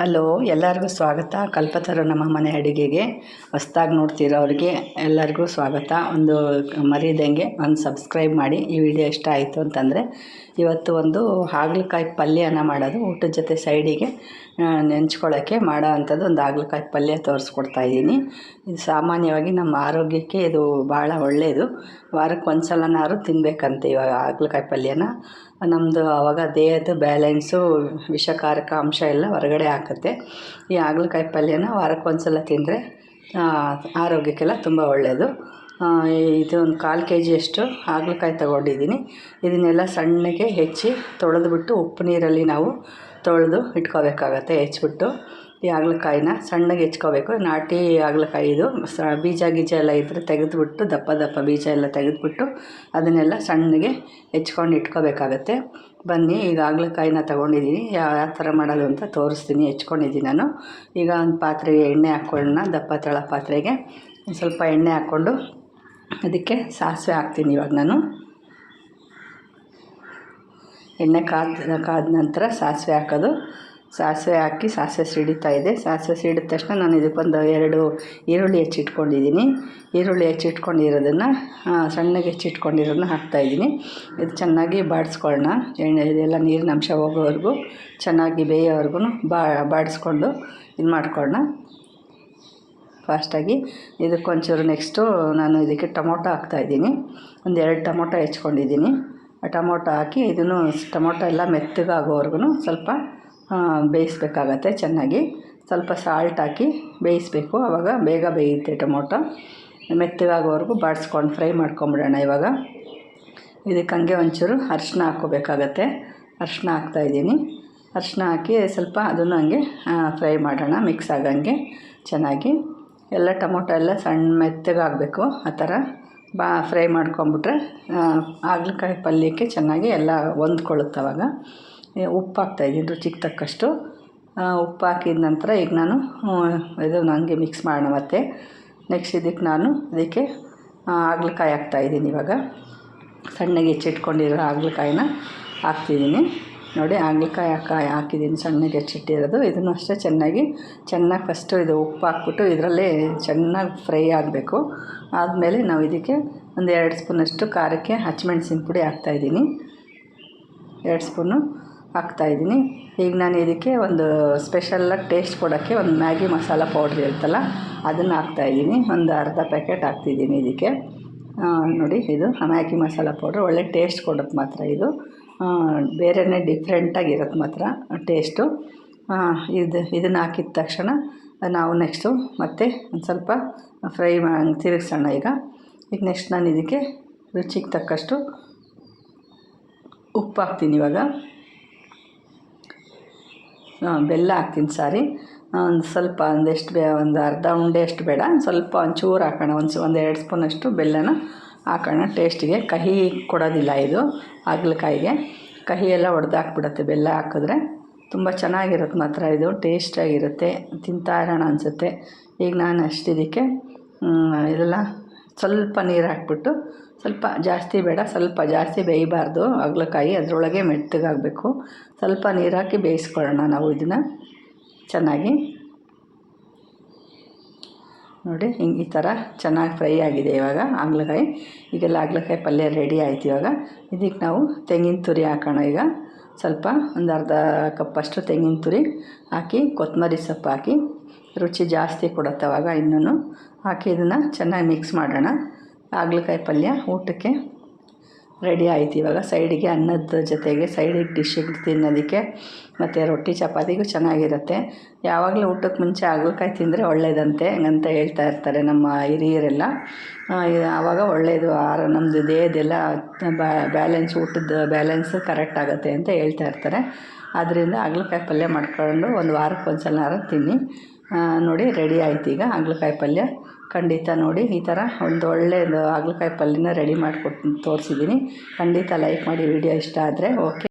Hello, ಎಲ್ಲರಿಗೂ ಸ್ವಾಗತ. ಕಲ್ಪತರು ನಮ್ಮ ಮನೆ ಅಡುಗೆಗೆ ಹೊಸ್ದಾಗಿ ನೋಡ್ತಿರೋರಿಗೆ ಎಲ್ಲರಿಗೂ ಸ್ವಾಗತ. ಒಂದು ಮರೀದಂಗೆ ಒಂದು ಸಬ್ಸ್ಕ್ರೈಬ್ ಮಾಡಿ ಈ ವಿಡಿಯೋ ಇಷ್ಟ ಆಯಿತು ಅಂತಂದರೆ, ಇವತ್ತು ಒಂದು ಹಾಗಲಕಾಯಿ ಪಲ್ಯನ ಮಾಡೋದು. ಊಟದ ಜೊತೆ ಸೈಡಿಗೆ ನೆಂಚ್ಕೊಳ್ಳೋಕ್ಕೆ ಮಾಡೋ ಅಂಥದ್ದು ಒಂದು ಹಾಗಲಕಾಯಿ ಪಲ್ಯ ತೋರಿಸ್ಕೊಡ್ತಾ ಇದ್ದೀನಿ. ಇದು ಸಾಮಾನ್ಯವಾಗಿ ನಮ್ಮ ಆರೋಗ್ಯಕ್ಕೆ ಇದು ಭಾಳ ಒಳ್ಳೆಯದು ವಾರಕ್ಕೆ ಒಂದು ಸಲನಾದ್ರು ತಿನ್ನಬೇಕಂತೆ ಇವಾಗ ಹಾಗಲಕಾಯಿ ಪಲ್ಯನ. ನಮ್ಮದು ಆವಾಗ ದೇಹದ ಬ್ಯಾಲೆನ್ಸು ವಿಷಕಾರಕ ಅಂಶ ಎಲ್ಲ ಹೊರಗಡೆ ಹಾಕುತ್ತೆ. ಈ ಹಾಗಲಕಾಯಿ ಪಲ್ಯನ ವಾರಕ್ಕೆ ಒಂದು ಸಲ ತಿಂದರೆ ಆರೋಗ್ಯಕ್ಕೆಲ್ಲ ತುಂಬ ಒಳ್ಳೆಯದು ಇದು ಒಂದು ಕಾಲು ಕೆ ಜಿಯಷ್ಟು ಹಾಗಲಕಾಯಿ ತಗೊಂಡಿದ್ದೀನಿ. ಇದನ್ನೆಲ್ಲ ಸಣ್ಣಗೆ ಹೆಚ್ಚಿ ತೊಳೆದ್ಬಿಟ್ಟು ಉಪ್ಪು ನೀರಲ್ಲಿ ನಾವು ತೊಳೆದು ಇಟ್ಕೋಬೇಕಾಗತ್ತೆ, ಹೆಚ್ಬಿಟ್ಟು. ಈ ಹಾಗಲಕಾಯಿನ ಸಣ್ಣಗೆ ಹೆಚ್ಕೋಬೇಕು. ನಾಟಿ ಹಾಗಲಕಾಯಿ ಇದು. ಸ ಬೀಜ ಗೀಜ ಎಲ್ಲ ಇದ್ದರೆ ತೆಗೆದುಬಿಟ್ಟು, ದಪ್ಪ ದಪ್ಪ ಬೀಜ ಎಲ್ಲ ತೆಗೆದುಬಿಟ್ಟು ಅದನ್ನೆಲ್ಲ ಸಣ್ಣಗೆ ಹೆಚ್ಕೊಂಡು ಇಟ್ಕೋಬೇಕಾಗತ್ತೆ. ಬನ್ನಿ, ಈಗ ಹಾಗಲಕಾಯಿನ ತೊಗೊಂಡಿದ್ದೀನಿ. ಯಾವ ಯಾವ ಥರ ಮಾಡೋದು ಅಂತ ತೋರಿಸ್ತೀನಿ. ಹೆಚ್ಕೊಂಡಿದ್ದೀನಿ ನಾನು. ಈಗ ಒಂದು ಪಾತ್ರೆಗೆ ಎಣ್ಣೆ ಹಾಕ್ಕೊಳ್ಳೋಣ, ದಪ್ಪ ತಳ ಪಾತ್ರೆಗೆ. ಸ್ವಲ್ಪ ಎಣ್ಣೆ ಹಾಕ್ಕೊಂಡು ಅದಕ್ಕೆ ಸಾಸಿವೆ ಹಾಕ್ತೀನಿ ಇವಾಗ ನಾನು. ಎಣ್ಣೆ ಕಾದ ಕಾದ ನಂತರ ಸಾಸಿವೆ ಹಾಕೋದು. ಸಾಸಿವೆ ಹಾಕಿ ಸಾಸಿವೆ ಸಿಡಿತಾ ಇದೆ. ಸಾಸಿವೆ ಸಿಡಿದ ತಕ್ಷಣ ನಾನು ಇದಕ್ಕೊಂದು ಎರಡು ಈರುಳ್ಳಿ ಹೆಚ್ಚಿಟ್ಕೊಂಡಿದ್ದೀನಿ. ಈರುಳ್ಳಿ ಹೆಚ್ಚಿಟ್ಕೊಂಡಿರೋದನ್ನು ಸಣ್ಣಗೆ ಹೆಚ್ಚಿಟ್ಕೊಂಡಿರೋದನ್ನ ಹಾಕ್ತಾಯಿದ್ದೀನಿ ಇದು ಚೆನ್ನಾಗಿ ಬಾಡಿಸ್ಕೊಳ್ಳೋಣ. ಎಣ್ಣೆ, ಇದೆಲ್ಲ ನೀರಿನ ಅಂಶ ಹೋಗೋವರೆಗೂ ಚೆನ್ನಾಗಿ ಬೇಯೋವರೆಗೂ ಬಾಡಿಸ್ಕೊಂಡು ಇದು ಮಾಡ್ಕೊಳ್ಳೋಣ. ಫಾಸ್ಟಾಗಿ ಇದಕ್ಕೊಂಚೂರು ನೆಕ್ಸ್ಟು ನಾನು ಇದಕ್ಕೆ ಟೊಮೊಟೊ ಹಾಕ್ತಾಯಿದ್ದೀನಿ ಒಂದು ಎರಡು ಟೊಮೊಟೊ ಹೆಚ್ಕೊಂಡಿದ್ದೀನಿ ಟೊಮೊಟೊ ಹಾಕಿ ಇದನ್ನು ಟೊಮೊಟೊ ಎಲ್ಲ ಮೆತ್ತಗಾಗೋವರೆಗೂ ಸ್ವಲ್ಪ ಬೇಯಿಸ್ಬೇಕಾಗತ್ತೆ ಚೆನ್ನಾಗಿ. ಸ್ವಲ್ಪ ಸಾಲ್ಟ್ ಹಾಕಿ ಬೇಯಿಸಬೇಕು. ಆವಾಗ ಬೇಗ ಬೇಯುತ್ತೆ ಟೊಮೊಟೊ. ಮೆತ್ತಗಾಗೋವರೆಗೂ ಬಾಡಿಸ್ಕೊಂಡು ಫ್ರೈ ಮಾಡ್ಕೊಂಬಿಡೋಣ ಇವಾಗ. ಇದಕ್ಕೆ ಹಂಗೆ ಒಂಚೂರು ಅರ್ಶಿನ ಹಾಕ್ಕೋಬೇಕಾಗತ್ತೆ. ಅರ್ಶಿನ ಹಾಕ್ತಾಯಿದ್ದೀನಿ ಅರ್ಶಿನ ಹಾಕಿ ಸ್ವಲ್ಪ ಅದನ್ನು ಹಂಗೆ ಫ್ರೈ ಮಾಡೋಣ. ಮಿಕ್ಸ್ ಆಗಂಗೆ ಚೆನ್ನಾಗಿ. ಎಲ್ಲ ಟೊಮೊಟೊ ಎಲ್ಲ ಸಣ್ಣ ಮೆತ್ತಗಾಗಬೇಕು ಆ ಥರ. ಬಾ, ಫ್ರೈ ಮಾಡ್ಕೊಂಬಿಟ್ರೆ ಹಾಗಲಕಾಯಿ ಪಲ್ಯಕ್ಕೆ ಚೆನ್ನಾಗಿ ಎಲ್ಲ ಹೊಂದ್ಕೊಳ್ಳುತ್ತೆ ಅವಾಗ. ಉಪ್ಪು ಹಾಕ್ತಾಯಿದ್ದೀನಿ ರುಚಿಗೆ ತಕ್ಕಷ್ಟು ಉಪ್ಪು ಹಾಕಿದ ನಂತರ ಈಗ ನಾನು ಇದು ನನಗೆ ಮಿಕ್ಸ್ ಮಾಡೋಣ ಮತ್ತೆ. ನೆಕ್ಸ್ಟ್ ಇದಕ್ಕೆ ನಾನು ಇದಕ್ಕೆ ಹಾಗಲಕಾಯಿ ಹಾಕ್ತಾಯಿದ್ದೀನಿ ಇವಾಗ. ಸಣ್ಣಗೆ ಹೆಚ್ಚಿಟ್ಕೊಂಡಿರೋ ಹಾಗಲಕಾಯಿನ ಹಾಕ್ತಿದ್ದೀನಿ. ನೋಡಿ ಹಾಗಲಕಾಯಿ ಹಾಕಿ, ಹಾಕಿದ್ದೀನಿ. ಸಣ್ಣಗೆ ಹೆಚ್ಚಿಟ್ಟಿರೋದು ಇದನ್ನು ಅಷ್ಟೇ ಚೆನ್ನಾಗಿ ಚೆನ್ನಾಗಿ ಫಸ್ಟು ಇದು ಉಪ್ಪು ಹಾಕ್ಬಿಟ್ಟು ಇದರಲ್ಲೇ ಚೆನ್ನಾಗಿ ಫ್ರೈ ಆಗಬೇಕು. ಆದಮೇಲೆ ನಾವು ಇದಕ್ಕೆ ಒಂದು ಎರಡು ಸ್ಪೂನಷ್ಟು ಖಾರಕ್ಕೆ ಹಚ್ಚಿಮೆಣ್ಸಿನ ಪುಡಿ ಹಾಕ್ತಾಯಿದ್ದೀನಿ ಎರಡು ಸ್ಪೂನು ಹಾಕ್ತಾಯಿದ್ದೀನಿ ಈಗ ನಾನು ಇದಕ್ಕೆ ಒಂದು ಸ್ಪೆಷಲ್ಲಾಗಿ ಟೇಸ್ಟ್ ಕೊಡೋಕ್ಕೆ ಒಂದು ಮ್ಯಾಗಿ ಮಸಾಲ ಪೌಡ್ರ್ ಇರುತ್ತಲ್ಲ, ಅದನ್ನು ಹಾಕ್ತಾಯಿದ್ದೀನಿ ಒಂದು ಅರ್ಧ ಪ್ಯಾಕೆಟ್ ಹಾಕ್ತಿದ್ದೀನಿ ಇದಕ್ಕೆ. ನೋಡಿ, ಇದು ಮ್ಯಾಗಿ ಮಸಾಲ ಪೌಡ್ರ್ ಒಳ್ಳೆ ಟೇಸ್ಟ್ ಕೊಡೋಕ್ಕೆ ಮಾತ್ರ ಇದು. ಬೇರೆಯೇ ಡಿಫ್ರೆಂಟಾಗಿರುತ್ತೆ ಮಾತ್ರ ಟೇಸ್ಟು ಇದು, ಇದನ್ನು ಹಾಕಿದ ತಕ್ಷಣ ನಾವು ನೆಕ್ಸ್ಟು ಮತ್ತೆ ಒಂದು ಸ್ವಲ್ಪ ಫ್ರೈ ಮಾಡಿ ತಿರುಗ್ಸೋಣ ಈಗ. ಈಗ ನೆಕ್ಸ್ಟ್ ನಾನು ಇದಕ್ಕೆ ರುಚಿಗೆ ತಕ್ಕಷ್ಟು ಉಪ್ಪು ಹಾಕ್ತೀನಿ ಇವಾಗ. ಬೆಲ್ಲ ಹಾಕ್ತೀನಿ ಸಾರಿ. ಒಂದು ಸ್ವಲ್ಪ ಒಂದೆಷ್ಟು ಬೇ, ಒಂದು ಅರ್ಧ ಉಂಡೆ ಅಷ್ಟು ಬೇಡ. ಸ್ವಲ್ಪ ಒಂಚೂರು ಹಾಕೋಣ ಒಂದು ಒಂದು ಎರಡು ಸ್ಪೂನಷ್ಟು ಬೆಲ್ಲನ ಹಾಕೋಣ ಟೇಸ್ಟಿಗೆ ಕಹಿ ಕೊಡೋದಿಲ್ಲ ಇದು, ಹಾಗಲಕಾಯಿಗೆ. ಕಹಿ ಎಲ್ಲ ಒಡೆದಾಕ್ಬಿಡುತ್ತೆ, ಬೆಲ್ಲ ಹಾಕಿದ್ರೆ. ತುಂಬ ಚೆನ್ನಾಗಿರುತ್ತೆ ಮಾತ್ರ ಇದು ಟೇಸ್ಟಾಗಿರುತ್ತೆ ತಿಂತಾ ಇರೋಣ ಅನಿಸುತ್ತೆ. ಈಗ ನಾನು ಅಷ್ಟು ಇದಕ್ಕೆ ಇದೆಲ್ಲ ಸ್ವಲ್ಪ ನೀರು ಹಾಕ್ಬಿಟ್ಟು, ಸ್ವಲ್ಪ ಜಾಸ್ತಿ ಬೇಡ, ಸ್ವಲ್ಪ ಜಾಸ್ತಿ ಬೇಯಬಾರ್ದು ಹಾಗಲಕಾಯಿ. ಅದರೊಳಗೆ ಮೆತ್ತಗಾಗಬೇಕು. ಸ್ವಲ್ಪ ನೀರು ಹಾಕಿ ಬೇಯಿಸ್ಕೊಳ್ಳೋಣ ನಾವು ಇದನ್ನು ಚೆನ್ನಾಗಿ. ನೋಡಿ, ಹಿಂಗೆ ಈ ಥರ ಚೆನ್ನಾಗಿ ಫ್ರೈ ಆಗಿದೆ ಇವಾಗ ಹಾಗಲಕಾಯಿ. ಈಗೆಲ್ಲ ಹಾಗಲಕಾಯಿ ಪಲ್ಯ ರೆಡಿ ಆಯ್ತು ಇವಾಗ. ಇದಕ್ಕೆ ನಾವು ತೆಂಗಿನ ತುರಿ ಹಾಕೋಣ ಈಗ. ಸ್ವಲ್ಪ ಒಂದು ಅರ್ಧ ಕಪ್ಪಷ್ಟು ತೆಂಗಿನ ತುರಿ ಹಾಕಿ ಕೊತ್ತಂಬರಿ ಸೊಪ್ಪು ಹಾಕಿ. ರುಚಿ ಜಾಸ್ತಿ ಕೊಡುತ್ತೆ ಅವಾಗ ಇನ್ನೂ ಹಾಕಿ ಇದನ್ನು ಚೆನ್ನಾಗಿ ಮಿಕ್ಸ್ ಮಾಡೋಣ. ಹಾಗಲಕಾಯಿ ಪಲ್ಯ ಊಟಕ್ಕೆ ರೆಡಿ ಆಯ್ತು. ಇವಾಗ ಸೈಡಿಗೆ ಅನ್ನದ ಜೊತೆಗೆ ಸೈಡಿಗೆ ಡಿಶ್ಶಿಗೆ ತಿನ್ನೋದಕ್ಕೆ ಮತ್ತು ರೊಟ್ಟಿ ಚಪಾತಿಗೂ ಚೆನ್ನಾಗಿರುತ್ತೆ. ಯಾವಾಗಲೂ ಊಟಕ್ಕೆ ಮುಂಚೆ ಹಾಗಲಕಾಯಿ ತಿಂದರೆ ಒಳ್ಳೆಯದಂತೆ ಅಂತ ಹೇಳ್ತಾ ಇರ್ತಾರೆ ನಮ್ಮ ಹಿರಿಯರೆಲ್ಲ. ಆವಾಗ ಒಳ್ಳೆಯದು ಆರ ನಮ್ಮದು ದೇಹದೆಲ್ಲ ಬ್ಯಾಲೆನ್ಸ್ ಊಟದ ಬ್ಯಾಲೆನ್ಸ್ ಕರೆಕ್ಟ್ ಆಗುತ್ತೆ ಅಂತ ಹೇಳ್ತಾ ಇರ್ತಾರೆ. ಆದ್ದರಿಂದ ಹಾಗಲಕಾಯಿ ಪಲ್ಯ ಮಾಡ್ಕೊಂಡು ಒಂದು ವಾರಕ್ಕೆ ಒಂದು ಸಲ ತಿನ್ನಿ. ನೋಡಿ ರೆಡಿ ಆಯ್ತು ಈಗ ಹಾಗಲಕಾಯಿ ಪಲ್ಯ. ಖಂಡಿತ ನೋಡಿ ಈ ಥರ ಒಂದು ಒಳ್ಳೆಯದು ಹಾಗಲಕಾಯಿ ಪಲ್ಯನ ರೆಡಿ ಮಾಡಿಕೊಟ್ಟು ತೋರಿಸಿದ್ದೀನಿ ಖಂಡಿತ ಲೈಕ್ ಮಾಡಿ ವಿಡಿಯೋ ಇಷ್ಟ ಆದರೆ ಓಕೆ